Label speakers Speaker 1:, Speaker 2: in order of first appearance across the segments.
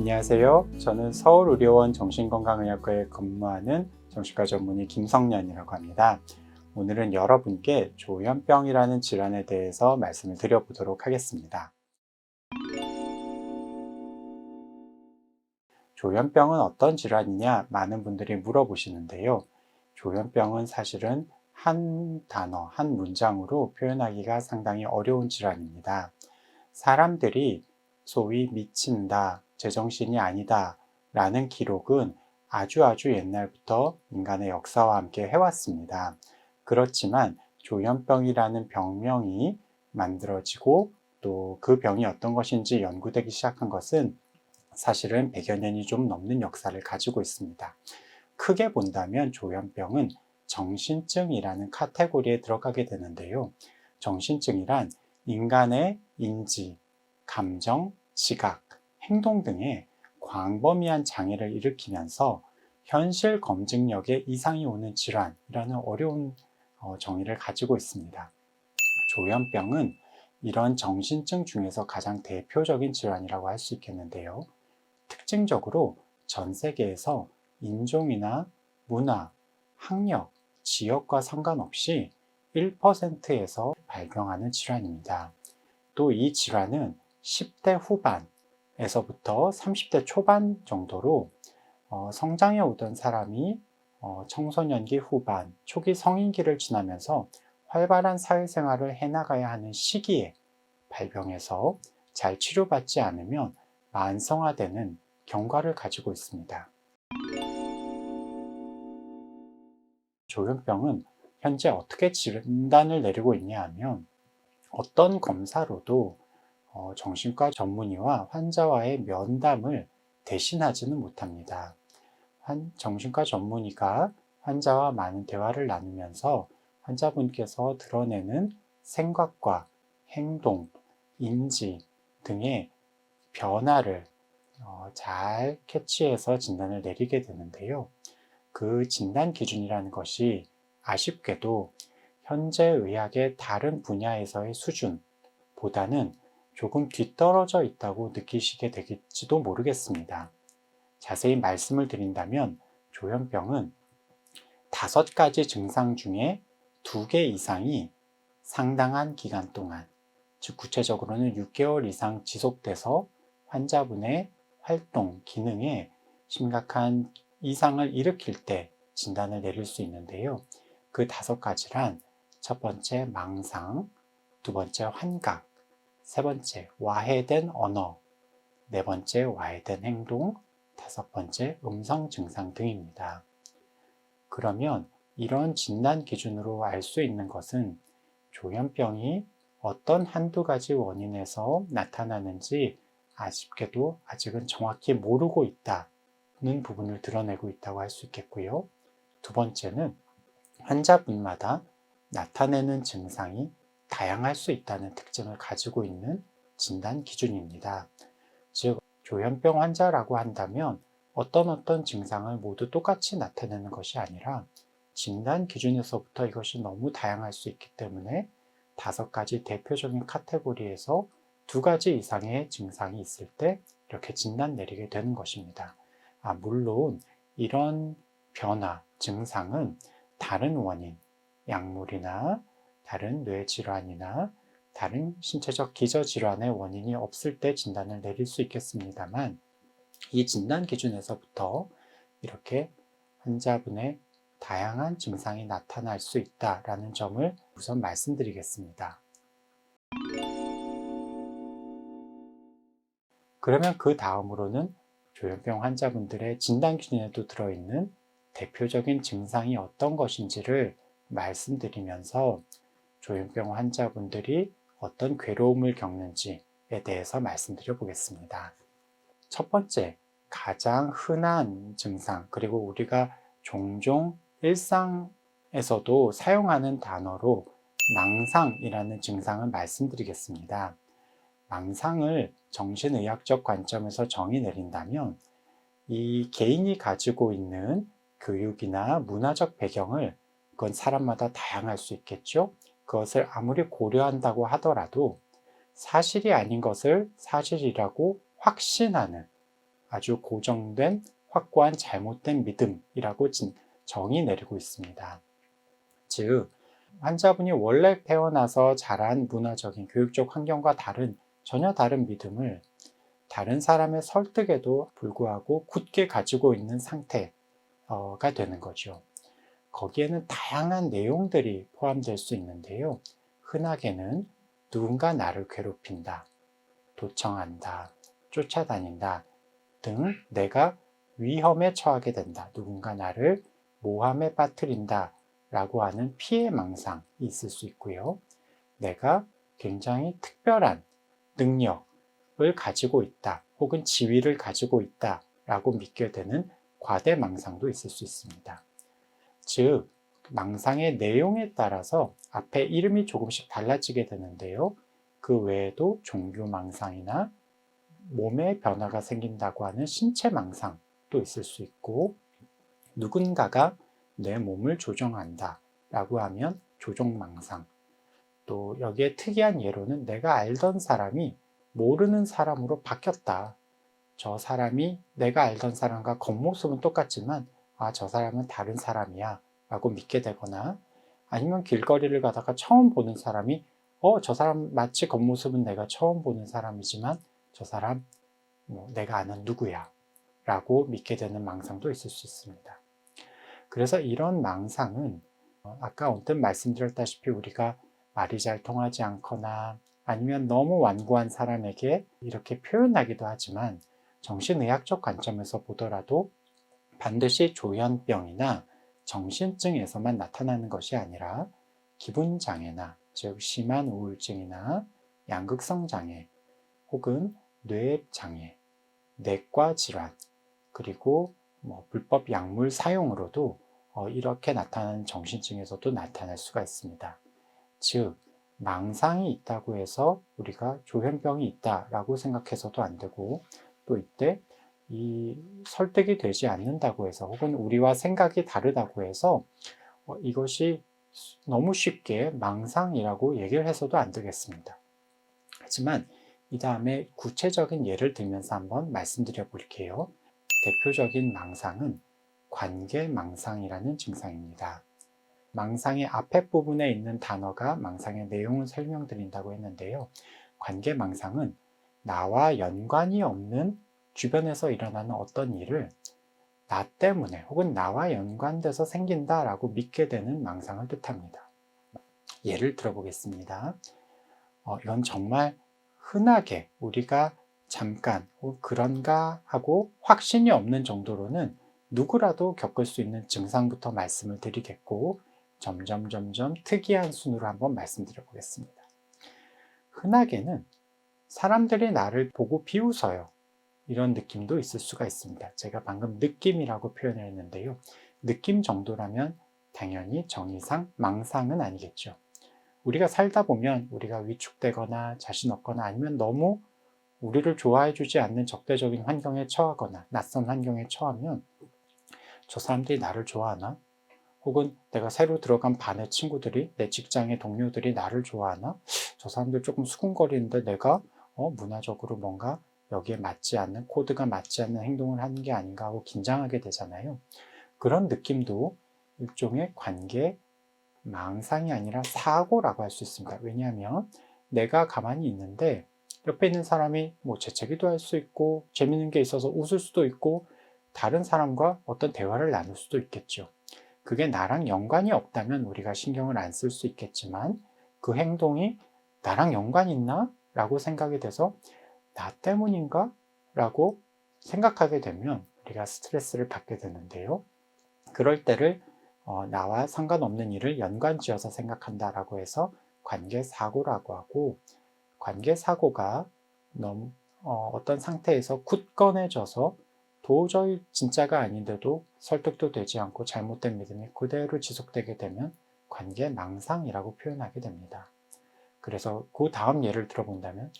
Speaker 1: 안녕하세요. 저는 서울의료원 정신건강의학과에 근무하는 정신과 전문의 김성년이라고 합니다. 오늘은 여러분께 조현병이라는 질환에 대해서 말씀을 드려보도록 하겠습니다. 조현병은 어떤 질환이냐 많은 분들이 물어보시는데요. 조현병은 사실은 한 단어, 한 문장으로 표현하기가 상당히 어려운 질환입니다. 사람들이 소위 미친다, 제정신이 아니다 라는 기록은 아주 아주 옛날부터 인간의 역사와 함께 해왔습니다. 그렇지만 조현병이라는 병명이 만들어지고 또 그 병이 어떤 것인지 연구되기 시작한 것은 사실은 100여 년이 좀 넘는 역사를 가지고 있습니다. 크게 본다면 조현병은 정신증이라는 카테고리에 들어가게 되는데요. 정신증이란 인간의 인지, 감정, 지각, 행동 등의 광범위한 장애를 일으키면서 현실 검증력에 이상이 오는 질환이라는 어려운 어, 정의를 가지고 있습니다. 조현병은 이런 정신증 중에서 가장 대표적인 질환이라고 할 수 있겠는데요. 특징적으로 전 세계에서 인종이나 문화, 학력, 지역과 상관없이 1%에서 발병하는 질환입니다. 또 이 질환은 10대 후반에서부터 30대 초반 정도로 어, 성장해 오던 사람이 어, 청소년기 후반, 초기 성인기를 지나면서 활발한 사회생활을 해나가야 하는 시기에 발병해서 잘 치료받지 않으면 만성화되는 경과를 가지고 있습니다. 조현병은 현재 어떻게 진단을 내리고 있냐 하면 어떤 검사로도 어, 정신과 전문의와 환자와의 면담을 대신하지는 못합니다. 한 정신과 전문의가 환자와 많은 대화를 나누면서 환자분께서 드러내는 생각과 행동, 인지 등의 변화를 어, 잘 캐치해서 진단을 내리게 되는데요. 그 진단 기준이라는 것이 아쉽게도 현재 의학의 다른 분야에서의 수준보다는 조금 뒤떨어져 있다고 느끼시게 되겠지도 모르겠습니다. 자세히 말씀을 드린다면 조현병은 다섯 가지 증상 중에 두 개 이상이 상당한 기간 동안, 즉 구체적으로는 6개월 이상 지속돼서 환자분의 활동, 기능에 심각한 이상을 일으킬 때 진단을 내릴 수 있는데요. 그 다섯 가지란 첫 번째 망상, 두 번째 환각, 세 번째 와해된 언어, 네 번째 와해된 행동, 다섯 번째 음성 증상 등입니다. 그러면 이런 진단 기준으로 알 수 있는 것은 조현병이 어떤 한두 가지 원인에서 나타나는지 아쉽게도 아직은 정확히 모르고 있다는 부분을 드러내고 있다고 할 수 있겠고요. 두 번째는 환자분마다 나타내는 증상이 다양할 수 있다는 특징을 가지고 있는 진단 기준입니다. 즉, 조현병 환자라고 한다면 어떤 어떤 증상을 모두 똑같이 나타내는 것이 아니라 진단 기준에서부터 이것이 너무 다양할 수 있기 때문에 다섯 가지 대표적인 카테고리에서 두 가지 이상의 증상이 있을 때 이렇게 진단 내리게 되는 것입니다. 아, 물론 이런 변화, 증상은 다른 원인, 약물이나 다른 뇌질환이나 다른 신체적 기저질환의 원인이 없을 때 진단을 내릴 수 있겠습니다만 이 진단 기준에서부터 이렇게 환자분의 다양한 증상이 나타날 수 있다라는 점을 우선 말씀드리겠습니다. 그러면 그 다음으로는 조현병 환자분들의 진단 기준에도 들어있는 대표적인 증상이 어떤 것인지를 말씀드리면서 조현병 환자분들이 어떤 괴로움을 겪는지에 대해서 말씀드려 보겠습니다. 첫 번째, 가장 흔한 증상, 그리고 우리가 종종 일상에서도 사용하는 단어로 망상이라는 증상을 말씀드리겠습니다. 망상을 정신의학적 관점에서 정의 내린다면 이 개인이 가지고 있는 교육이나 문화적 배경을 그건 사람마다 다양할 수 있겠죠. 그것을 아무리 고려한다고 하더라도 사실이 아닌 것을 사실이라고 확신하는 아주 고정된 확고한 잘못된 믿음이라고 진- 정의 내리고 있습니다. 즉, 환자분이 원래 태어나서 자란 문화적인 교육적 환경과 다른 전혀 다른 믿음을 다른 사람의 설득에도 불구하고 굳게 가지고 있는 상태가 되는 거죠. 거기에는 다양한 내용들이 포함될 수 있는데요. 흔하게는 누군가 나를 괴롭힌다, 도청한다, 쫓아다닌다 등 내가 위험에 처하게 된다. 누군가 나를 모함에 빠뜨린다. 라고 하는 피해 망상이 있을 수 있고요. 내가 굉장히 특별한 능력을 가지고 있다. 혹은 지위를 가지고 있다. 라고 믿게 되는 과대 망상도 있을 수 있습니다. 즉, 망상의 내용에 따라서 앞에 이름이 조금씩 달라지게 되는데요. 그 외에도 종교 망상이나 몸에 변화가 생긴다고 하는 신체 망상도 있을 수 있고, 누군가가 내 몸을 조정한다 라고 하면 조종 망상. 또 여기에 특이한 예로는 내가 알던 사람이 모르는 사람으로 바뀌었다. 저 사람이 내가 알던 사람과 겉모습은 똑같지만 아, 저 사람은 다른 사람이야 라고 믿게 되거나 아니면 길거리를 가다가 처음 보는 사람이 어, 저 사람 마치 겉모습은 내가 처음 보는 사람이지만 저 사람 뭐 내가 아는 누구야 라고 믿게 되는 망상도 있을 수 있습니다. 그래서 이런 망상은 어, 아까 언뜻 말씀드렸다시피 우리가 말이 잘 통하지 않거나 아니면 너무 완고한 사람에게 이렇게 표현하기도 하지만 정신의학적 관점에서 보더라도 반드시 조현병이나 정신증에서만 나타나는 것이 아니라 기분장애나 즉 심한 우울증이나 양극성 장애 혹은 뇌장애, 내과 질환, 그리고 뭐 불법 약물 사용으로도 어, 이렇게 나타나는 정신증에서도 나타날 수가 있습니다. 즉, 망상이 있다고 해서 우리가 조현병이 있다라고 생각해서도 안 되고 또 이때 이 설득이 되지 않는다고 해서 혹은 우리와 생각이 다르다고 해서 어, 이것이 너무 쉽게 망상이라고 얘기를 해서도 안 되겠습니다. 하지만 이 다음에 구체적인 예를 들면서 한번 말씀드려 볼게요. 대표적인 망상은 관계 망상이라는 증상입니다. 망상의 앞에 부분에 있는 단어가 망상의 내용을 설명드린다고 했는데요. 관계 망상은 나와 연관이 없는 주변에서 일어나는 어떤 일을 나 때문에 혹은 나와 연관돼서 생긴다라고 믿게 되는 망상을 뜻합니다. 예를 들어보겠습니다. 어, 이건 정말 흔하게 우리가 잠깐 어, 그런가 하고 확신이 없는 정도로는 누구라도 겪을 수 있는 증상부터 말씀을 드리겠고 점점 점점 특이한 순으로 한번 말씀드려 보겠습니다. 흔하게는 사람들이 나를 보고 비웃어요. 이런 느낌도 있을 수가 있습니다. 제가 방금 느낌이라고 표현을 했는데요. 느낌 정도라면 당연히 정의상 망상은 아니겠죠. 우리가 살다 보면 우리가 위축되거나 자신 없거나 아니면 너무 우리를 좋아해 주지 않는 적대적인 환경에 처하거나 낯선 환경에 처하면 저 사람들이 나를 좋아하나? 혹은 내가 새로 들어간 반의 친구들이 내 직장의 동료들이 나를 좋아하나? 저 사람들 조금 수군거리는데 내가 어, 문화적으로 뭔가 여기에 맞지 않는 코드가 맞지 않는 행동을 하는 게 아닌가 하고 긴장하게 되잖아요. 그런 느낌도 일종의 관계 망상이 아니라 사고라고 할 수 있습니다. 왜냐하면 내가 가만히 있는데 옆에 있는 사람이 뭐 재채기도 할 수 있고 재밌는 게 있어서 웃을 수도 있고 다른 사람과 어떤 대화를 나눌 수도 있겠죠. 그게 나랑 연관이 없다면 우리가 신경을 안 쓸 수 있겠지만 그 행동이 나랑 연관이 있나? 라고 생각이 돼서 나 때문인가? 라고 생각하게 되면 우리가 스트레스를 받게 되는데요. 그럴 때를 어, 나와 상관없는 일을 연관지어서 생각한다라고 해서 관계사고라고 하고 관계사고가 너무 어, 어떤 상태에서 굳건해져서 도저히 진짜가 아닌데도 설득도 되지 않고 잘못된 믿음이 그대로 지속되게 되면 관계 망상이라고 표현하게 됩니다. 그래서 그 다음 예를 들어본다면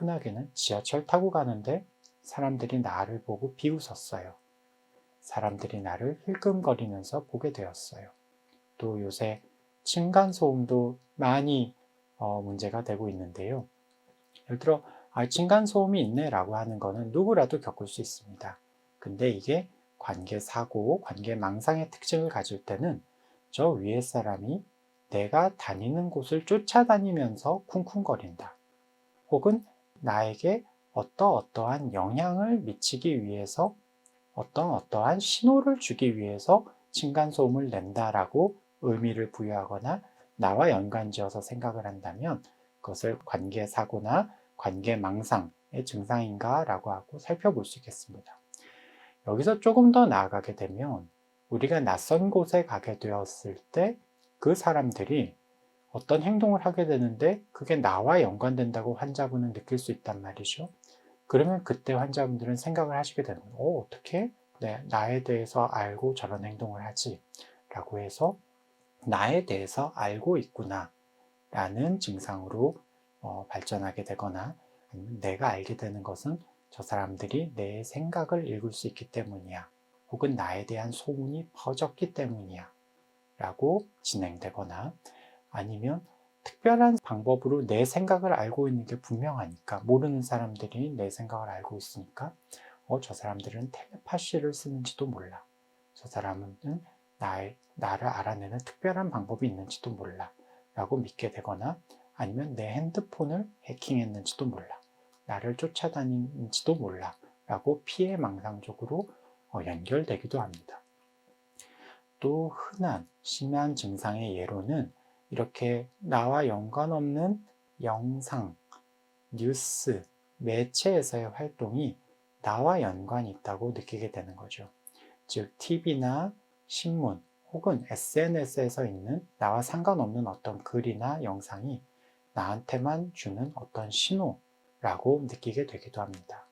Speaker 1: 흔하게는 지하철 타고 가는데 사람들이 나를 보고 비웃었어요. 사람들이 나를 힐끔거리면서 보게 되었어요. 또 요새 층간소음도 많이 어, 문제가 되고 있는데요. 예를 들어 아, 층간소음이 있네 라고 하는 거는 누구라도 겪을 수 있습니다. 근데 이게 관계 사고, 관계 망상의 특징을 가질 때는 저 위에 사람이 내가 다니는 곳을 쫓아다니면서 쿵쿵거린다. 혹은 나에게 어떠 어떠한 영향을 미치기 위해서 어떤 어떠한 신호를 주기 위해서 층간소음을 낸다라고 의미를 부여하거나 나와 연관지어서 생각을 한다면 그것을 관계 사고나 관계 망상의 증상인가라고 하고 살펴볼 수 있겠습니다. 여기서 조금 더 나아가게 되면 우리가 낯선 곳에 가게 되었을 때 그 사람들이 어떤 행동을 하게 되는데 그게 나와 연관된다고 환자분은 느낄 수 있단 말이죠. 그러면 그때 환자분들은 생각을 하시게 되는 거예요. 어, 어떻게 네, 나에 대해서 알고 저런 행동을 하지? 라고 해서 나에 대해서 알고 있구나 라는 증상으로 어, 발전하게 되거나 내가 알게 되는 것은 저 사람들이 내 생각을 읽을 수 있기 때문이야. 혹은 나에 대한 소문이 퍼졌기 때문이야. 라고 진행되거나 아니면 특별한 방법으로 내 생각을 알고 있는 게 분명하니까 모르는 사람들이 내 생각을 알고 있으니까 어, 저 사람들은 텔레파시를 쓰는지도 몰라. 저 사람은 나의, 나를 알아내는 특별한 방법이 있는지도 몰라. 라고 믿게 되거나 아니면 내 핸드폰을 해킹했는지도 몰라. 나를 쫓아다니는지도 몰라. 라고 피해 망상적으로 어, 연결되기도 합니다. 또 흔한 심한 증상의 예로는 이렇게 나와 연관 없는 영상, 뉴스, 매체에서의 활동이 나와 연관이 있다고 느끼게 되는 거죠. 즉, TV나 신문 혹은 SNS에서 있는 나와 상관없는 어떤 글이나 영상이 나한테만 주는 어떤 신호라고 느끼게 되기도 합니다.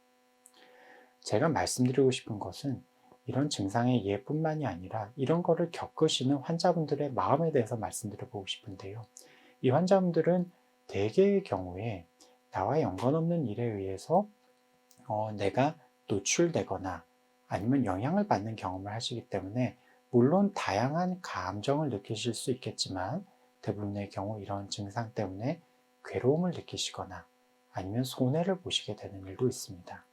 Speaker 1: 제가 말씀드리고 싶은 것은 이런 증상의 예뿐만이 아니라 이런 거를 겪으시는 환자분들의 마음에 대해서 말씀드려 보고 싶은데요. 이 환자분들은 대개의 경우에 나와 연관 없는 일에 의해서 어, 내가 노출되거나 아니면 영향을 받는 경험을 하시기 때문에 물론 다양한 감정을 느끼실 수 있겠지만 대부분의 경우 이런 증상 때문에 괴로움을 느끼시거나 아니면 손해를 보시게 되는 일도 있습니다.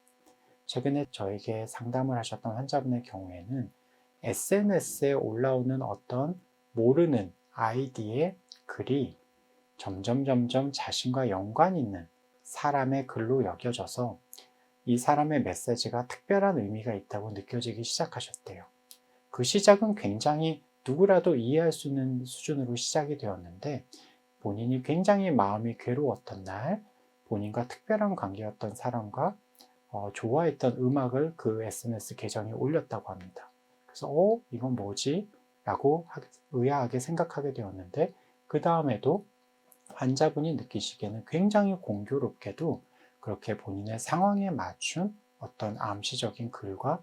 Speaker 1: 최근에 저에게 상담을 하셨던 환자분의 경우에는 SNS에 올라오는 어떤 모르는 아이디의 글이 점점 점점 자신과 연관 있는 사람의 글로 여겨져서 이 사람의 메시지가 특별한 의미가 있다고 느껴지기 시작하셨대요. 그 시작은 굉장히 누구라도 이해할 수 있는 수준으로 시작이 되었는데 본인이 굉장히 마음이 괴로웠던 날 본인과 특별한 관계였던 사람과 어, 좋아했던 음악을 그 SNS 계정에 올렸다고 합니다. 그래서 어 이건 뭐지? 라고 의아하게 생각하게 되었는데 그 다음에도 환자분이 느끼시기에는 굉장히 공교롭게도 그렇게 본인의 상황에 맞춘 어떤 암시적인 글과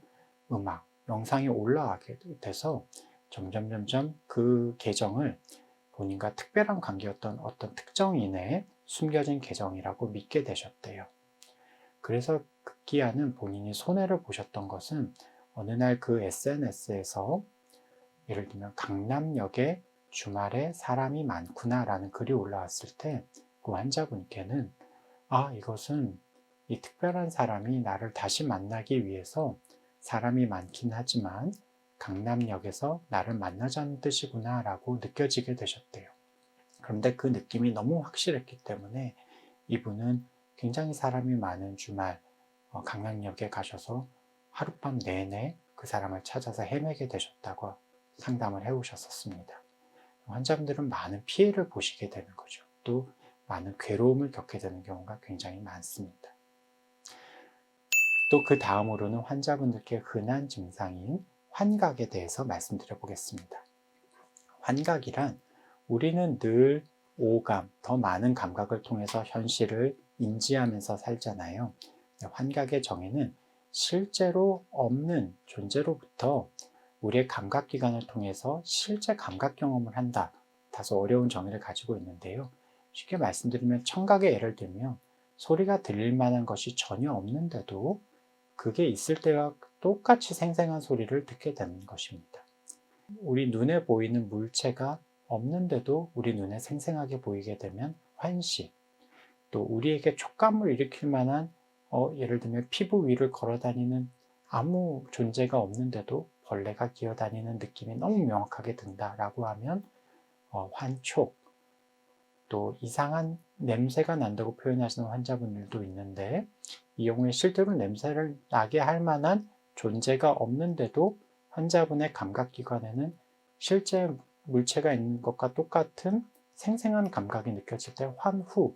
Speaker 1: 음악, 영상이 올라가게 돼서 점점 점점 그 계정을 본인과 특별한 관계였던 어떤 특정인의 숨겨진 계정이라고 믿게 되셨대요. 그래서 급기야는 본인이 손해를 보셨던 것은 어느 날 그 SNS에서 예를 들면 강남역에 주말에 사람이 많구나라는 글이 올라왔을 때 그 환자분께는 아, 이것은 이 특별한 사람이 나를 다시 만나기 위해서 사람이 많긴 하지만 강남역에서 나를 만나자는 뜻이구나 라고 느껴지게 되셨대요. 그런데 그 느낌이 너무 확실했기 때문에 이분은 굉장히 사람이 많은 주말 어, 강남역에 가셔서 하룻밤 내내 그 사람을 찾아서 헤매게 되셨다고 상담을 해오셨었습니다. 환자분들은 많은 피해를 보시게 되는 거죠. 또 많은 괴로움을 겪게 되는 경우가 굉장히 많습니다. 또 그 다음으로는 환자분들께 흔한 증상인 환각에 대해서 말씀드려 보겠습니다. 환각이란 우리는 늘 오감, 더 많은 감각을 통해서 현실을 인지하면서 살잖아요. 환각의 정의는 실제로 없는 존재로부터 우리의 감각기관을 통해서 실제 감각 경험을 한다. 다소 어려운 정의를 가지고 있는데요. 쉽게 말씀드리면 청각의 예를 들면 소리가 들릴 만한 것이 전혀 없는데도 그게 있을 때와 똑같이 생생한 소리를 듣게 되는 것입니다. 우리 눈에 보이는 물체가 없는데도 우리 눈에 생생하게 보이게 되면 환시. 또 우리에게 촉감을 일으킬 만한 어, 예를 들면 피부 위를 걸어 다니는 아무 존재가 없는데도 벌레가 기어다니는 느낌이 너무 명확하게 든다라고 하면 어, 환촉 또 이상한 냄새가 난다고 표현하시는 환자분들도 있는데 이 경우에 실제로 냄새를 나게 할 만한 존재가 없는데도 환자분의 감각기관에는 실제 물체가 있는 것과 똑같은 생생한 감각이 느껴질 때 환후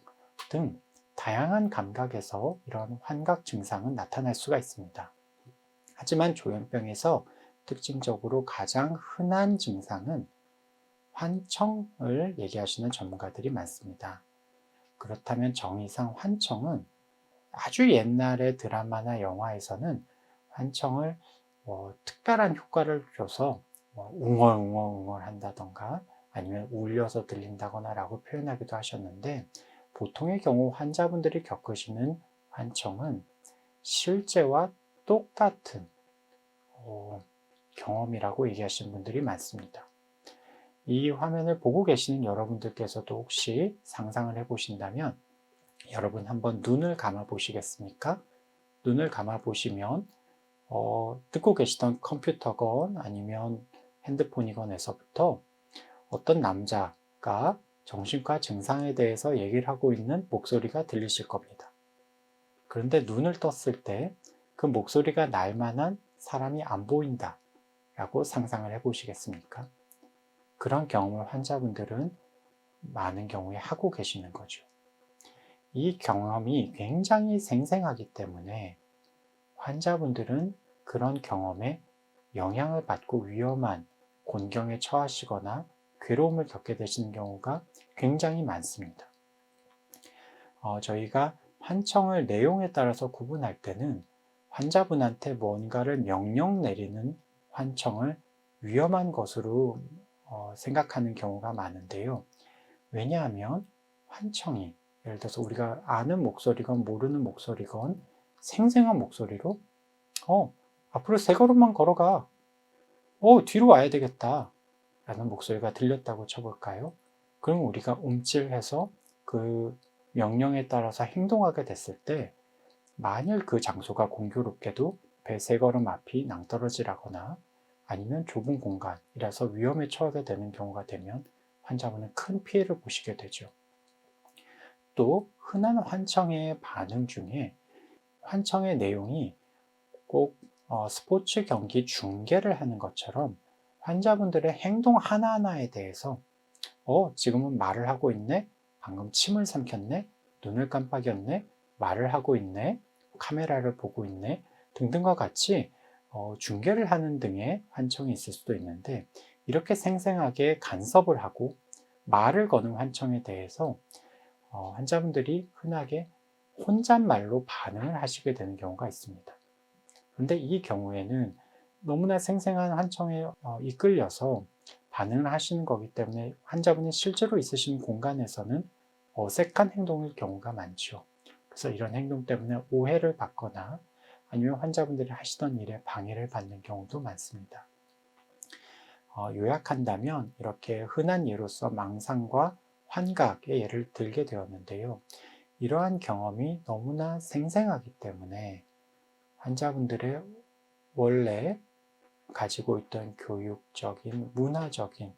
Speaker 1: 등 다양한 감각에서 이런 환각 증상은 나타날 수가 있습니다. 하지만 조현병에서 특징적으로 가장 흔한 증상은 환청을 얘기하시는 전문가들이 많습니다. 그렇다면 정의상 환청은 아주 옛날의 드라마나 영화에서는 환청을 뭐 특별한 효과를 줘서 뭐 웅얼웅얼웅얼 한다던가 아니면 울려서 들린다거나 라고 표현하기도 하셨는데 보통의 경우 환자분들이 겪으시는 환청은 실제와 똑같은 어, 경험이라고 얘기하시는 분들이 많습니다. 이 화면을 보고 계시는 여러분들께서도 혹시 상상을 해 보신다면 여러분 한번 눈을 감아 보시겠습니까? 눈을 감아 보시면 어, 듣고 계시던 컴퓨터건 아니면 핸드폰이건에서부터 어떤 남자가 정신과 증상에 대해서 얘기를 하고 있는 목소리가 들리실 겁니다. 그런데 눈을 떴을 때 그 목소리가 날 만한 사람이 안 보인다 라고 상상을 해 보시겠습니까? 그런 경험을 환자분들은 많은 경우에 하고 계시는 거죠. 이 경험이 굉장히 생생하기 때문에 환자분들은 그런 경험에 영향을 받고 위험한 곤경에 처하시거나 괴로움을 겪게 되시는 경우가 굉장히 많습니다. 어, 저희가 환청을 내용에 따라서 구분할 때는 환자분한테 뭔가를 명령 내리는 환청을 위험한 것으로 어, 생각하는 경우가 많은데요. 왜냐하면 환청이 예를 들어서 우리가 아는 목소리건 모르는 목소리건 생생한 목소리로 어 앞으로 세 걸음만 걸어가 어 뒤로 와야 되겠다 라는 목소리가 들렸다고 쳐볼까요? 그럼 우리가 움찔해서 그 명령에 따라서 행동하게 됐을 때 만일 그 장소가 공교롭게도 배 세 걸음 앞이 낭떠러지라거나 아니면 좁은 공간이라서 위험에 처하게 되는 경우가 되면 환자분은 큰 피해를 보시게 되죠. 또 흔한 환청의 반응 중에 환청의 내용이 꼭 어, 스포츠 경기 중계를 하는 것처럼 환자분들의 행동 하나하나에 대해서 어, 지금은 말을 하고 있네? 방금 침을 삼켰네? 눈을 깜빡였네? 말을 하고 있네? 카메라를 보고 있네? 등등과 같이 어, 중계를 하는 등의 환청이 있을 수도 있는데 이렇게 생생하게 간섭을 하고 말을 거는 환청에 대해서 어, 환자분들이 흔하게 혼잣말로 반응을 하시게 되는 경우가 있습니다. 그런데 이 경우에는 너무나 생생한 환청에 어, 이끌려서 반응을 하시는 거기 때문에 환자분이 실제로 있으신 공간에서는 어색한 행동일 경우가 많죠. 그래서 이런 행동 때문에 오해를 받거나 아니면 환자분들이 하시던 일에 방해를 받는 경우도 많습니다. 어, 요약한다면 이렇게 흔한 예로서 망상과 환각의 예를 들게 되었는데요. 이러한 경험이 너무나 생생하기 때문에 환자분들의 원래 가지고 있던 교육적인, 문화적인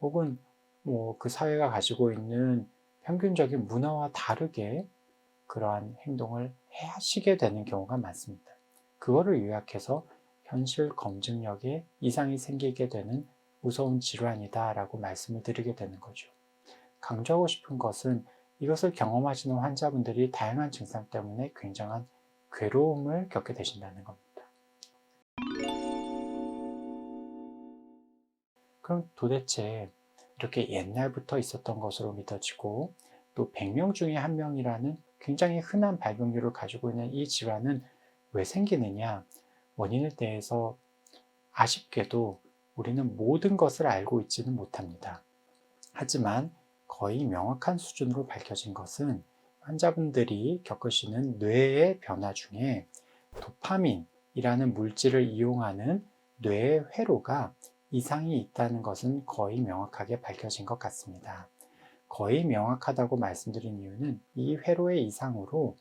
Speaker 1: 혹은 뭐 그 사회가 가지고 있는 평균적인 문화와 다르게 그러한 행동을 하시게 되는 경우가 많습니다. 그거를 요약해서 현실 검증력에 이상이 생기게 되는 무서운 질환이다 라고 말씀을 드리게 되는 거죠. 강조하고 싶은 것은 이것을 경험하시는 환자분들이 다양한 증상 때문에 굉장한 괴로움을 겪게 되신다는 겁니다. 그럼 도대체 이렇게 옛날부터 있었던 것으로 믿어지고 또 100명 중에 한 명이라는 굉장히 흔한 발병률을 가지고 있는 이 질환은 왜 생기느냐? 원인에 대해서 아쉽게도 우리는 모든 것을 알고 있지는 못합니다. 하지만 거의 명확한 수준으로 밝혀진 것은 환자분들이 겪으시는 뇌의 변화 중에 도파민이라는 물질을 이용하는 뇌의 회로가 이상이 있다는 것은 거의 명확하게 밝혀진 것 같습니다. 거의 명확하다고 말씀드린 이유는 이 회로의 이상으로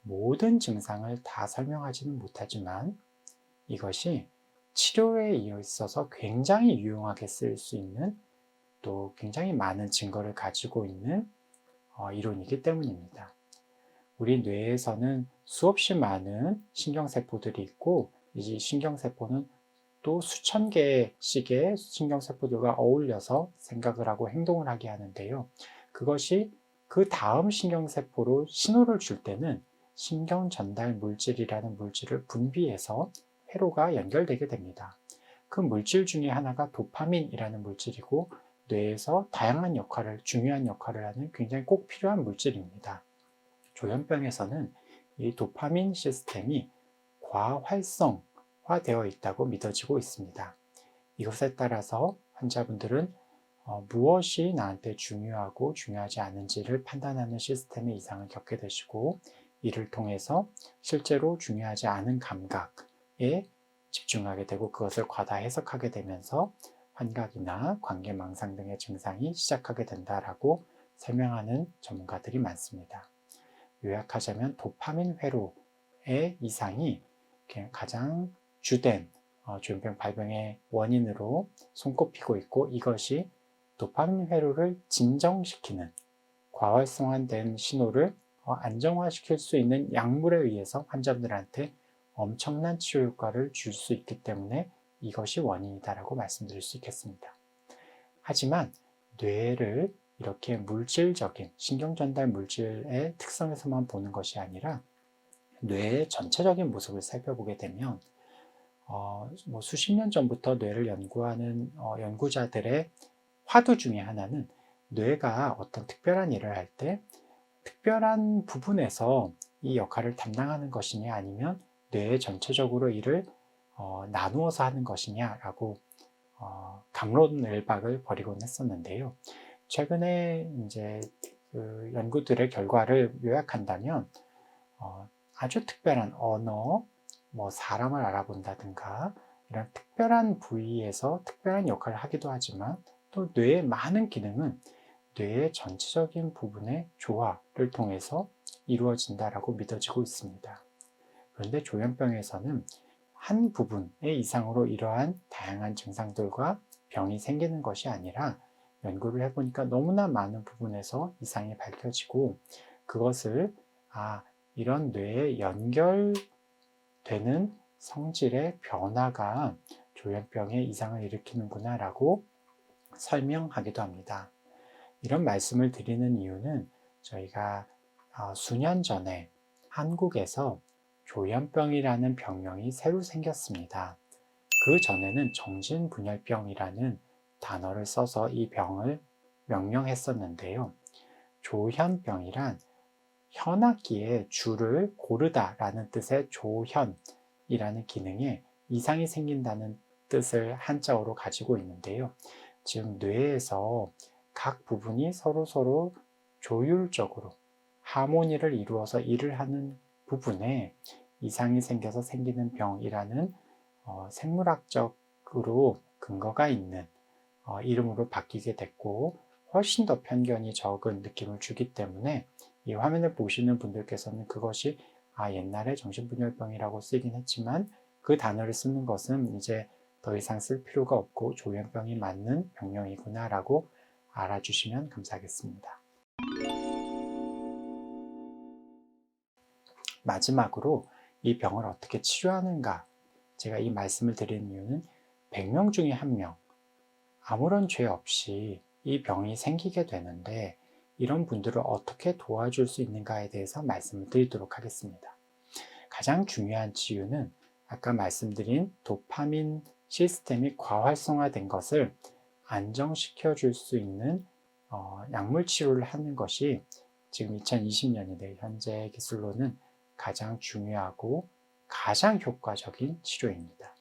Speaker 1: 모든 증상을 다 설명하지는 못하지만 이것이 치료에 있어서 굉장히 유용하게 쓸 수 있는 또 굉장히 많은 증거를 가지고 있는 어, 이론이기 때문입니다. 우리 뇌에서는 수없이 많은 신경세포들이 있고 이 신경세포는 또 수천 개씩의 신경세포들과 어울려서 생각을 하고 행동을 하게 하는데요. 그것이 그 다음 신경세포로 신호를 줄 때는 신경 전달 물질이라는 물질을 분비해서 회로가 연결되게 됩니다. 그 물질 중에 하나가 도파민이라는 물질이고 뇌에서 다양한 역할을, 중요한 역할을 하는 굉장히 꼭 필요한 물질입니다. 조현병에서는 이 도파민 시스템이 과활성 화되어 있다고 믿어지고 있습니다. 이것에 따라서 환자분들은 어, 무엇이 나한테 중요하고 중요하지 않은지를 판단하는 시스템의 이상을 겪게 되시고 이를 통해서 실제로 중요하지 않은 감각에 집중하게 되고 그것을 과다 해석하게 되면서 환각이나 관계망상 등의 증상이 시작하게 된다라고 설명하는 전문가들이 많습니다. 요약하자면 도파민 회로의 이상이 가장 주된 어, 조현병 발병의 원인으로 손꼽히고 있고 이것이 도파민 회로를 진정시키는 과활성화된 신호를 어, 안정화시킬 수 있는 약물에 의해서 환자분들한테 엄청난 치료 효과를 줄 수 있기 때문에 이것이 원인이다라고 말씀드릴 수 있겠습니다. 하지만 뇌를 이렇게 물질적인 신경 전달 물질의 특성에서만 보는 것이 아니라 뇌의 전체적인 모습을 살펴보게 되면 어, 뭐 수십 년 전부터 뇌를 연구하는 어, 연구자들의 화두 중에 하나는 뇌가 어떤 특별한 일을 할 때 특별한 부분에서 이 역할을 담당하는 것이냐 아니면 뇌 전체적으로 이를 어, 나누어서 하는 것이냐라고 어, 감론을박을 벌이곤 했었는데요. 최근에 이제 그 연구들의 결과를 요약한다면 어, 아주 특별한 언어, 뭐 사람을 알아본다든가 이런 특별한 부위에서 특별한 역할을 하기도 하지만 또 뇌의 많은 기능은 뇌의 전체적인 부분의 조화를 통해서 이루어진다라고 믿어지고 있습니다. 그런데 조현병에서는 한 부분의 이상으로 이러한 다양한 증상들과 병이 생기는 것이 아니라 연구를 해보니까 너무나 많은 부분에서 이상이 밝혀지고 그것을 아 이런 뇌에 연결 되는 성질의 변화가 조현병의 이상을 일으키는구나 라고 설명하기도 합니다. 이런 말씀을 드리는 이유는 저희가 어, 수년 전에 한국에서 조현병이라는 병명이 새로 생겼습니다. 그 전에는 정신분열병이라는 단어를 써서 이 병을 명명했었는데요. 조현병이란 현악기의 줄을 고르다라는 뜻의 조현이라는 기능에 이상이 생긴다는 뜻을 한자어로 가지고 있는데요. 즉 뇌에서 각 부분이 서로 서로 조율적으로 하모니를 이루어서 일을 하는 부분에 이상이 생겨서 생기는 병이라는 어, 생물학적으로 근거가 있는 어, 이름으로 바뀌게 됐고 훨씬 더 편견이 적은 느낌을 주기 때문에 이 화면을 보시는 분들께서는 그것이 아 옛날에 정신분열병이라고 쓰긴 했지만 그 단어를 쓰는 것은 이제 더 이상 쓸 필요가 없고 조현병이 맞는 병명이구나 라고 알아주시면 감사하겠습니다. 마지막으로 이 병을 어떻게 치료하는가 제가 이 말씀을 드리는 이유는 100명 중에 한 명 아무런 죄 없이 이 병이 생기게 되는데 이런 분들을 어떻게 도와줄 수 있는가에 대해서 말씀을 드리도록 하겠습니다. 가장 중요한 치유는 아까 말씀드린 도파민 시스템이 과활성화된 것을 안정시켜 줄 수 있는 어, 약물 치료를 하는 것이 지금 2020년인데 현재 기술로는 가장 중요하고 가장 효과적인 치료입니다.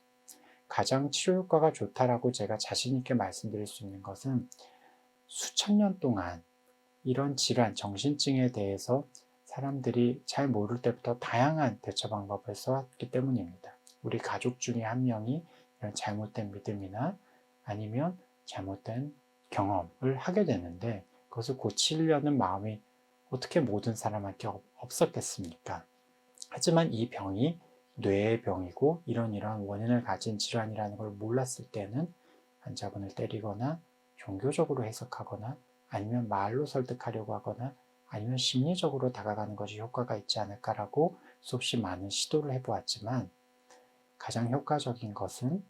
Speaker 1: 가장 치료 효과가 좋다라고 제가 자신 있게 말씀드릴 수 있는 것은 수천 년 동안 이런 질환, 정신증에 대해서 사람들이 잘 모를 때부터 다양한 대처 방법을 써왔기 때문입니다. 우리 가족 중에 한 명이 이런 잘못된 믿음이나 아니면 잘못된 경험을 하게 되는데 그것을 고치려는 마음이 어떻게 모든 사람한테 없- 없었겠습니까? 하지만 이 병이 뇌의 병이고 이런 이런 원인을 가진 질환이라는 걸 몰랐을 때는 환자분을 때리거나 종교적으로 해석하거나 아니면 말로 설득하려고 하거나 아니면 심리적으로 다가가는 것이 효과가 있지 않을까라고 수없이 많은 시도를 해보았지만 가장 효과적인 것은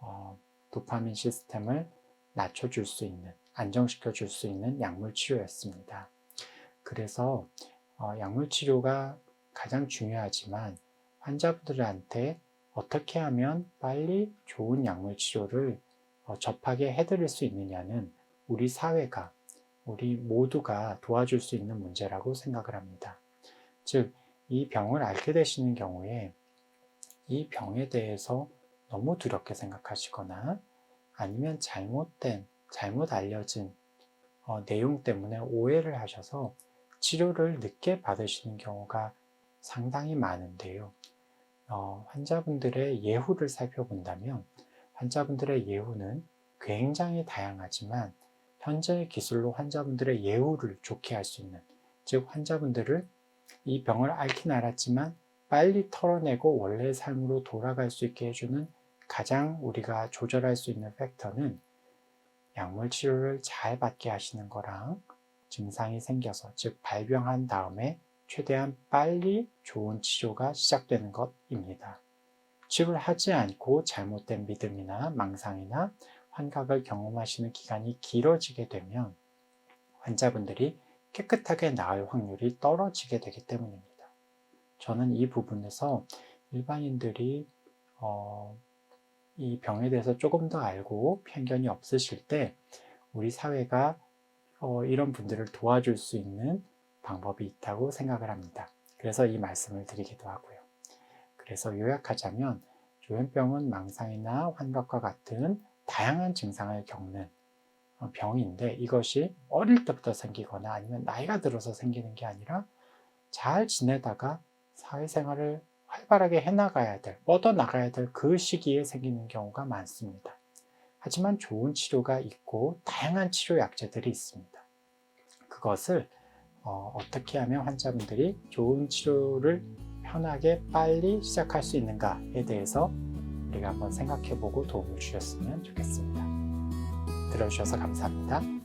Speaker 1: 어, 도파민 시스템을 낮춰줄 수 있는, 안정시켜 줄 수 있는 약물 치료였습니다. 그래서 어, 약물 치료가 가장 중요하지만 환자분들한테 어떻게 하면 빨리 좋은 약물 치료를 어, 접하게 해드릴 수 있느냐는 우리 사회가, 우리 모두가 도와줄 수 있는 문제라고 생각을 합니다. 즉, 이 병을 앓게 되시는 경우에 이 병에 대해서 너무 두렵게 생각하시거나 아니면 잘못된, 잘못 알려진 어, 내용 때문에 오해를 하셔서 치료를 늦게 받으시는 경우가 상당히 많은데요. 어, 환자분들의 예후를 살펴본다면 환자분들의 예후는 굉장히 다양하지만 현재 기술로 환자분들의 예후를 좋게 할 수 있는 즉 환자분들을 이 병을 앓긴 알았지만 빨리 털어내고 원래의 삶으로 돌아갈 수 있게 해주는 가장 우리가 조절할 수 있는 팩터는 약물 치료를 잘 받게 하시는 거랑 증상이 생겨서 즉 발병한 다음에 최대한 빨리 좋은 치료가 시작되는 것입니다. 치료를 하지 않고 잘못된 믿음이나 망상이나 환각을 경험하시는 기간이 길어지게 되면 환자분들이 깨끗하게 나을 확률이 떨어지게 되기 때문입니다. 저는 이 부분에서 일반인들이 어, 이 병에 대해서 조금 더 알고 편견이 없으실 때 우리 사회가 어, 이런 분들을 도와줄 수 있는 방법이 있다고 생각을 합니다. 그래서 이 말씀을 드리기도 하고요. 그래서 요약하자면 조현병은 망상이나 환각과 같은 다양한 증상을 겪는 어, 병인데 이것이 어릴 때부터 생기거나 아니면 나이가 들어서 생기는 게 아니라 잘 지내다가 사회생활을 활발하게 해나가야 될, 뻗어나가야 될 그 시기에 생기는 경우가 많습니다. 하지만 좋은 치료가 있고 다양한 치료 약제들이 있습니다. 그것을 어, 떻게 하면 환자분들이 좋은 치료를 편하게 빨리 시작할 수 있는가에 대해서 우리가 한번 생각해 보고 도움을 주셨으면 좋겠습니다. 들어주셔서 감사합니다.